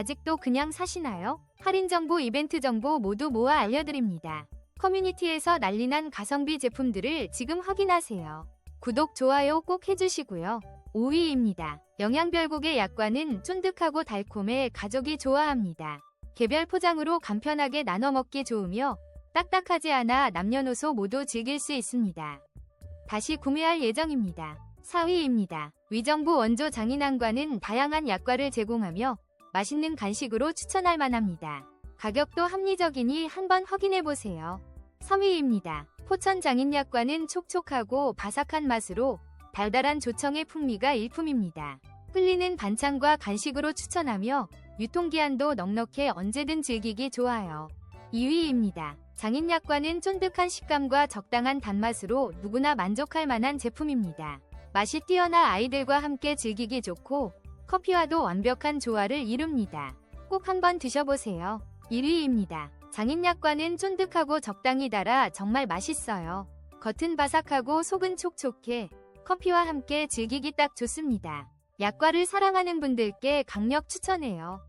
아직도 그냥 사시나요? 할인 정보, 이벤트 정보 모두 모아 알려드립니다. 커뮤니티에서 난리난 가성비 제품들을 지금 확인하세요. 구독, 좋아요 꼭 해주시고요. 5위입니다. 영양별곡의 약과는 쫀득하고 달콤해 가족이 좋아합니다. 개별 포장으로 간편하게 나눠 먹기 좋으며 딱딱하지 않아 남녀노소 모두 즐길 수 있습니다. 다시 구매할 예정입니다. 4위입니다. 위정부 원조 장인환과는 다양한 약과를 제공하며 맛있는 간식으로 추천할 만합니다. 가격도 합리적이니 한번 확인해보세요. 3위입니다. 포천 장인약과는 촉촉하고 바삭한 맛으로 달달한 조청의 풍미가 일품입니다. 흘리는 반찬과 간식으로 추천하며 유통기한도 넉넉해 언제든 즐기기 좋아요. 2위입니다. 장인약과는 쫀득한 식감과 적당한 단맛으로 누구나 만족할 만한 제품입니다. 맛이 뛰어나 아이들과 함께 즐기기 좋고 커피와도 완벽한 조화를 이룹니다. 꼭 한번 드셔보세요. 1위입니다. 장인약과는 쫀득하고 적당히 달아 정말 맛있어요. 겉은 바삭하고 속은 촉촉해 커피와 함께 즐기기 딱 좋습니다. 약과를 사랑하는 분들께 강력 추천해요.